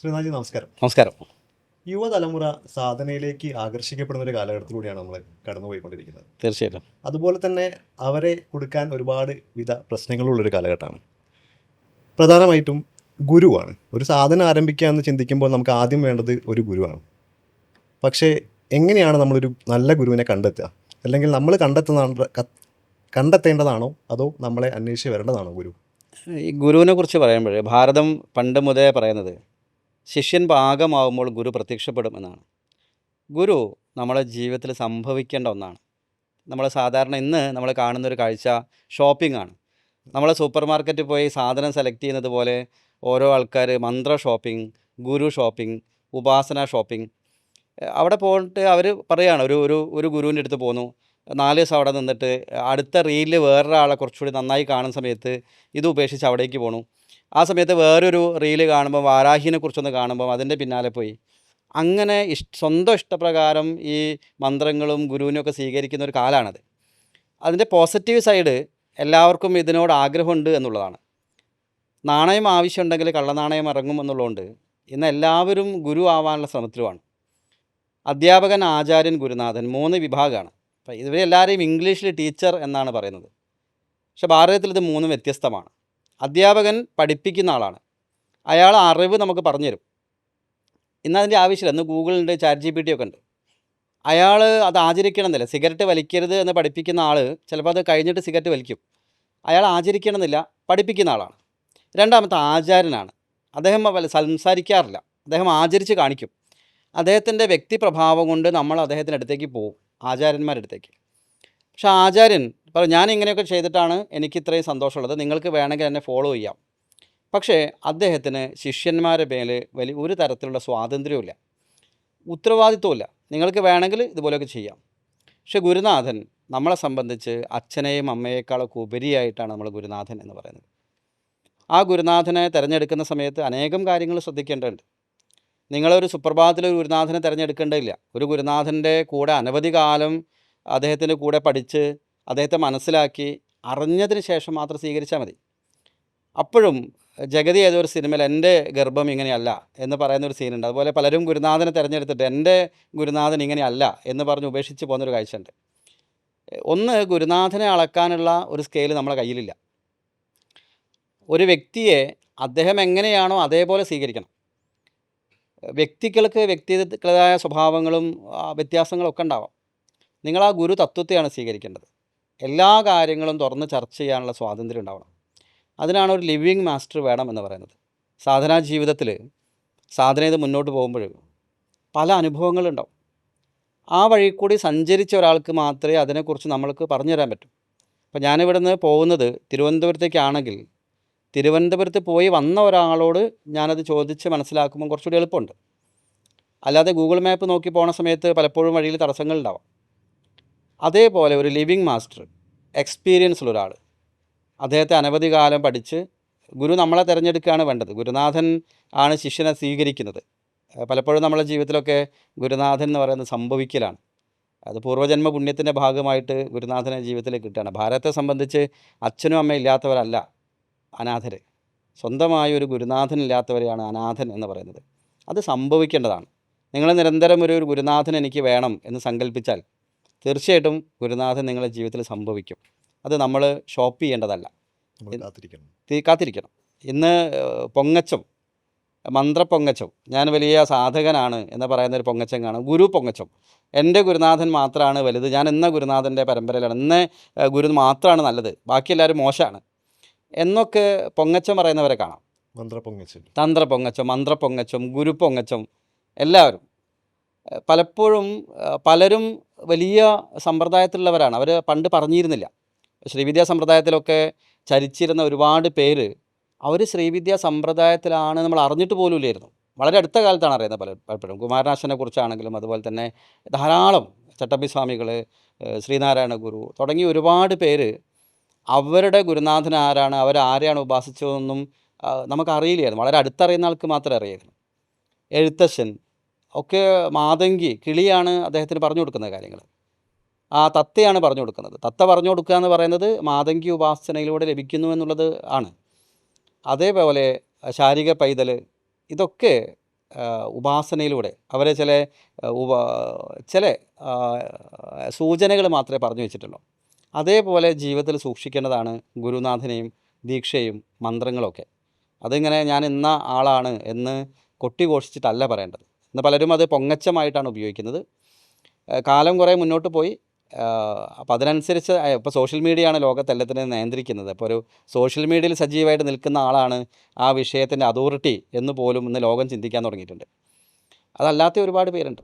ശ്രീനാഥ് നമസ്കാരം. നമസ്കാരം. യുവതലമുറ സാധനയിലേക്ക് ആകർഷിക്കപ്പെടുന്ന ഒരു കാലഘട്ടത്തിലൂടെയാണ് നമ്മൾ കടന്നുപോയിക്കൊണ്ടിരിക്കുന്നത്. തീർച്ചയായിട്ടും. അതുപോലെ തന്നെ അവരെ കൊടുക്കാൻ ഒരുപാട് വിധ പ്രശ്നങ്ങളുള്ളൊരു കാലഘട്ടമാണ്. പ്രധാനമായിട്ടും ഗുരുവാണ്. ഒരു സാധനം ആരംഭിക്കുക എന്ന് ചിന്തിക്കുമ്പോൾ നമുക്ക് ആദ്യം വേണ്ടത് ഒരു ഗുരുവാണ്. പക്ഷേ എങ്ങനെയാണ് നമ്മളൊരു നല്ല ഗുരുവിനെ കണ്ടെത്തുക? അല്ലെങ്കിൽ നമ്മൾ കണ്ടെത്തുന്ന കണ്ടെത്തേണ്ടതാണോ? അതോ നമ്മളെ അന്വേഷിച്ച് വരേണ്ടതാണോ ഗുരു? ഈ ഗുരുവിനെ കുറിച്ച് പറയുമ്പോൾ ഭാരതം പണ്ട് മുതലേ പറയുന്നത് ശിഷ്യൻ പാകമാവുമ്പോൾ ഗുരു പ്രത്യക്ഷപ്പെടും എന്നാണ്. ഗുരു നമ്മുടെ ജീവിതത്തിൽ സംഭവിക്കേണ്ട ഒന്നാണ്. നമ്മൾ സാധാരണ ഇന്ന് നമ്മൾ കാണുന്നൊരു കാഴ്ച ഷോപ്പിംഗ് ആണ് നമ്മൾ സൂപ്പർ മാർക്കറ്റിൽ പോയി സാധനം സെലക്ട് ചെയ്യുന്നത് പോലെ ഓരോ ആൾക്കാർ മന്ത്ര ഷോപ്പിംഗ് ഗുരു ഷോപ്പിംഗ് ഉപാസന ഷോപ്പിംഗ്. അവിടെ പോയിട്ട് അവർ പറയുകയാണ് ഒരു ഒരു ഒരു ഗുരുവിന്റെ അടുത്ത് പോന്നു. നാല് ദിവസം അവിടെ നിന്നിട്ട് അടുത്ത റീലിൽ വേറൊരാളെ കുറച്ചുകൂടി നന്നായി കാണുന്ന സമയത്ത് ഇത് ഉപേക്ഷിച്ച് അവിടേക്ക് പോണു. ആ സമയത്ത് വേറൊരു റീൽ കാണുമ്പോൾ വാരാഹിനെ കുറിച്ചൊന്ന് കാണുമ്പോൾ അതിന്റെ പിന്നാലെ പോയി. അങ്ങനെ ഇഷ് സ്വന്തം ഇഷ്ടപ്രകാരം ഈ മന്ത്രങ്ങളും ഗുരുവിനെയൊക്കെ സ്വീകരിക്കുന്ന ഒരു കാലമാണത് അതിന്റെ പോസിറ്റീവ് സൈഡ് എല്ലാവർക്കും ഇതിനോട് ആഗ്രഹമുണ്ട് എന്നുള്ളതാണ്. നാണയം ആവശ്യമുണ്ടെങ്കിൽ കള്ളനാണയം ഇറങ്ങും എന്നുള്ളതുകൊണ്ട് ഇന്ന് എല്ലാവരും ഗുരു ആവാനുള്ള ശ്രമത്തിലുമാണ്. അധ്യാപകൻ ആചാര്യൻ ഗുരുനാഥൻ മൂന്ന് വിഭാഗമാണ്. അപ്പോൾ ഇവരെല്ലാവരെയും ഇംഗ്ലീഷിൽ ടീച്ചർ എന്നാണ് പറയുന്നത്. പക്ഷെ ഭാരതത്തിൽ ഇത് മൂന്നും വ്യത്യസ്തമാണ്. അധ്യാപകൻ പഠിപ്പിക്കുന്ന ആളാണ്. അയാൾ അറിവ് നമുക്ക് പറഞ്ഞു തരും ഇന്ന് അതിന്റെ ആവശ്യമില്ല. ഇന്ന് ഗൂഗിളുണ്ട് ചാറ്റ് ജി പി ടി ഒക്കെ ഉണ്ട്. അയാൾ അത് ആചരിക്കണമെന്നില്ല. സിഗരറ്റ് വലിക്കരുത് എന്ന് പഠിപ്പിക്കുന്ന ആൾ ചിലപ്പോൾ അത് കഴിഞ്ഞിട്ട് സിഗരറ്റ് വലിക്കും. അയാൾ ആചരിക്കണമെന്നില്ല. പഠിപ്പിക്കുന്ന ആളാണ്. രണ്ടാമത്തെ ആചാരനാണ്. അദ്ദേഹം സംസാരിക്കാറില്ല. അദ്ദേഹം ആചരിച്ച് കാണിക്കും. അദ്ദേഹത്തിന്റെ വ്യക്തിപ്രഭാവം കൊണ്ട് നമ്മൾ അദ്ദേഹത്തിന്റെ അടുത്തേക്ക് പോകും. ആചാര്യന്മാരുടെ അടുത്തേക്ക് പക്ഷെ ആചാര്യൻ പറയും ഞാൻ ഇങ്ങനെയൊക്കെ ചെയ്തിട്ടാണ് എനിക്ക് ഇത്രയും സന്തോഷമുള്ളത്. നിങ്ങൾക്ക് വേണമെങ്കിൽ എന്നെ ഫോളോ ചെയ്യാം. പക്ഷേ അദ്ദേഹത്തിന് ശിഷ്യന്മാരുടെ മേൽ വലിയ ഒരു തരത്തിലുള്ള സ്വാതന്ത്ര്യമില്ല ഉത്തരവാദിത്വമില്ല നിങ്ങൾക്ക് വേണമെങ്കിൽ ഇതുപോലെയൊക്കെ ചെയ്യാം. പക്ഷേ ഗുരുനാഥൻ നമ്മളെ സംബന്ധിച്ച് അച്ഛനെയും അമ്മയേക്കാളൊക്കെ ഉപരിയായിട്ടാണ് നമ്മൾ ഗുരുനാഥൻ എന്ന് പറയുന്നത്. ആ ഗുരുനാഥനെ തിരഞ്ഞെടുക്കുന്ന സമയത്ത് അനേകം കാര്യങ്ങൾ ശ്രദ്ധിക്കേണ്ടതുണ്ട്. നിങ്ങളൊരു സുപ്രഭാതത്തിൽ ഒരു ഗുരുനാഥനെ തിരഞ്ഞെടുക്കേണ്ടതില്ല. ഒരു ഗുരുനാഥന്റെ കൂടെ അനവധി കാലം അദ്ദേഹത്തിന്റെ കൂടെ പഠിച്ച് അദ്ദേഹത്തെ മനസ്സിലാക്കി അറിഞ്ഞതിന് ശേഷം മാത്രം സ്വീകരിച്ചാൽ മതി. അപ്പോഴും ജഗതി ഏതോ ഒരു സിനിമയിൽ എന്റെ ഗർഭം ഇങ്ങനെയല്ല എന്ന് പറയുന്ന ഒരു സീനുണ്ട്. അതുപോലെ പലരും ഗുരുനാഥനെ തിരഞ്ഞെടുത്തിട്ട് എന്റെ ഗുരുനാഥൻ ഇങ്ങനെയല്ല എന്ന് പറഞ്ഞ് ഉപേക്ഷിച്ച് പോകുന്നൊരു കാഴ്ചയുണ്ട്. ഒന്ന് ഗുരുനാഥനെ അളക്കാനുള്ള ഒരു സ്കെയിൽ നമ്മളെ കയ്യിലില്ല. ഒരു വ്യക്തിയെ അദ്ദേഹം എങ്ങനെയാണോ അതേപോലെ സ്വീകരിക്കണം. വ്യക്തികൾക്ക് വ്യക്തികളായ സ്വഭാവങ്ങളും വ്യത്യാസങ്ങളൊക്കെ ഉണ്ടാവാം. നിങ്ങൾ ആ ഗുരു തത്വത്തെയാണ് സ്വീകരിക്കേണ്ടത്. എല്ലാ കാര്യങ്ങളും തുറന്ന് ചർച്ച ചെയ്യാനുള്ള സ്വാതന്ത്ര്യം ഉണ്ടാവണം. അതിനാണ് ഒരു ലിവിങ് മാസ്റ്റർ വേണം എന്ന് പറയുന്നത്. സാധനാ ജീവിതത്തിൽ സാധന ചെയ്ത് മുന്നോട്ട് പോകുമ്പോൾ പല അനുഭവങ്ങളുണ്ടാവും ആ വഴി കൂടി സഞ്ചരിച്ച ഒരാൾക്ക് മാത്രമേ അതിനെക്കുറിച്ച് നമ്മൾക്ക് പറഞ്ഞു തരാൻ പറ്റൂ. അപ്പോൾ ഞാനിവിടെ നിന്ന് പോകുന്നത് തിരുവനന്തപുരത്തേക്കാണെങ്കിൽ തിരുവനന്തപുരത്ത് പോയി വന്ന ഒരാളോട് ഞാനത് ചോദിച്ച് മനസ്സിലാക്കുമ്പോൾ കുറച്ചുകൂടി എളുപ്പമുണ്ട്. അല്ലാതെ ഗൂഗിൾ മാപ്പ് നോക്കി പോണ സമയത്ത് പലപ്പോഴും വഴിയിൽ തടസ്സങ്ങൾ തടസ്സങ്ങളുണ്ടാവാം. അതേപോലെ ഒരു ലിവിങ് മാസ്റ്റർ എക്സ്പീരിയൻസ് ഉള്ള ഒരാൾ അദ്ദേഹത്തെ അനവധി കാലം പഠിച്ച് ഗുരു നമ്മളെ തിരഞ്ഞെടുക്കുകയാണ് വേണ്ടത്. ഗുരുനാഥൻ ആണ് ശിഷ്യനെ സ്വീകരിക്കുന്നത്. പലപ്പോഴും നമ്മുടെ ജീവിതത്തിലൊക്കെ ഗുരുനാഥൻ എന്ന് പറയുന്നത് സംഭവിക്കലാണ്. അത് പൂർവജന്മ പുണ്യത്തിന്റെ ഭാഗമായിട്ട് ഗുരുനാഥനെ ജീവിതത്തിൽ കിട്ടുകയാണ്. ഭാരതത്തെ സംബന്ധിച്ച് അച്ഛനും അമ്മയും ഇല്ലാത്തവരല്ല. അനാഥർ സ്വന്തമായ ഒരു ഗുരുനാഥൻ ഇല്ലാത്തവരെയാണ് അനാഥൻ എന്ന് പറയുന്നത്. അത് സംഭവിക്കേണ്ടതാണ്. നിങ്ങൾ നിരന്തരം ഒരു ഗുരുനാഥൻ എനിക്ക് വേണം എന്ന് സങ്കല്പിച്ചാൽ തീർച്ചയായിട്ടും ഗുരുനാഥൻ നിങ്ങളുടെ ജീവിതത്തിൽ സംഭവിക്കും. അത് നമ്മൾ ഷോപ്പ് ചെയ്യേണ്ടതല്ല. കാത്തിരിക്കണം. ഇന്ന് പൊങ്ങച്ചം മന്ത്രപ്പൊങ്ങച്ചം ഞാൻ വലിയ സാധകനാണ് എന്ന് പറയുന്ന ഒരു പൊങ്ങച്ചം കാണും. ഗുരു പൊങ്ങച്ചം. എന്റെ ഗുരുനാഥൻ മാത്രമാണ് വലുത്. ഞാൻ എന്ന ഗുരുനാഥന്റെ പരമ്പരയിലാണ്. എന്നെ ഗുരു മാത്രമാണ് നല്ലത്. ബാക്കി എല്ലാവരും മോശമാണ് എന്നൊക്കെ പൊങ്ങച്ചം പറയുന്നവരെ കാണാം. തന്ത്ര പൊങ്ങച്ചം മന്ത്ര പൊങ്ങച്ചം ഗുരു പൊങ്ങച്ചം എല്ലാവരും പലപ്പോഴും പലരും വലിയ സമ്പ്രദായത്തിലുള്ളവരാണ്. അവർ പണ്ട് പറഞ്ഞിരുന്നില്ല. ശ്രീവിദ്യാ സമ്പ്രദായത്തിലൊക്കെ ചരിച്ചിരുന്ന ഒരുപാട് പേര് അവർ ശ്രീവിദ്യാ സമ്പ്രദായത്തിലാണ് നമ്മൾ അറിഞ്ഞിട്ട് പോലുമില്ലായിരുന്നു. വളരെ അടുത്ത കാലത്താണ് അറിയുന്നത് പല പലപ്പോഴും. കുമാരനാശനെ കുറിച്ചാണെങ്കിലും അതുപോലെ തന്നെ ധാരാളം ചട്ടമ്പി സ്വാമികൾ ശ്രീനാരായണ ഗുരു തുടങ്ങി ഒരുപാട് പേര് അവരുടെ ഗുരുനാഥൻ ആരാണ്? അവരാരെയാണ് ഉപാസിച്ചതെന്നും നമുക്കറിയില്ലായിരുന്നു. വളരെ അടുത്തറിയുന്ന ആൾക്ക് മാത്രമേ അറിയായിരുന്നു. എഴുത്തശ്ശൻ ഒക്കെ മാതങ്കി കിളിയാണ് അദ്ദേഹത്തിന് പറഞ്ഞു കൊടുക്കുന്ന കാര്യങ്ങൾ ആ തത്തയാണ് പറഞ്ഞു കൊടുക്കുന്നത്. തത്ത പറഞ്ഞു കൊടുക്കുക എന്ന് പറയുന്നത് മാതങ്കി ഉപാസനയിലൂടെ ലഭിക്കുന്നു എന്നുള്ളത് ആണ്. അതേപോലെ ശാരീരിക പൈതൽ ഇതൊക്കെ ഉപാസനയിലൂടെ അവരെ ചില ചില സൂചനകൾ മാത്രമേ പറഞ്ഞു വെച്ചിട്ടുള്ളൂ. അതേപോലെ ജീവിതത്തിൽ സൂക്ഷിക്കേണ്ടതാണ് ഗുരുനാഥനെയും ദീക്ഷയും മന്ത്രങ്ങളൊക്കെ. അതിങ്ങനെ ഞാൻ ഇന്ന ആളാണ് എന്ന് കൊട്ടിഘോഷിച്ചിട്ടല്ല പറയേണ്ടത്. ഇന്ന് പലരും അത് പൊങ്ങച്ചമായിട്ടാണ് ഉപയോഗിക്കുന്നത്. കാലം കുറേ മുന്നോട്ട് പോയി. അപ്പം അതിനനുസരിച്ച് ഇപ്പോൾ സോഷ്യൽ മീഡിയയാണ് ലോകത്തെല്ലാത്തിനെ നിയന്ത്രിക്കുന്നത്. അപ്പോൾ ഒരു സോഷ്യൽ മീഡിയയിൽ സജീവമായിട്ട് നിൽക്കുന്ന ആളാണ് ആ വിഷയത്തിന്റെ അതോറിറ്റി എന്ന് പോലും ഇന്ന് ലോകം ചിന്തിക്കാൻ തുടങ്ങിയിട്ടുണ്ട്. അതല്ലാത്ത ഒരുപാട് പേരുണ്ട്.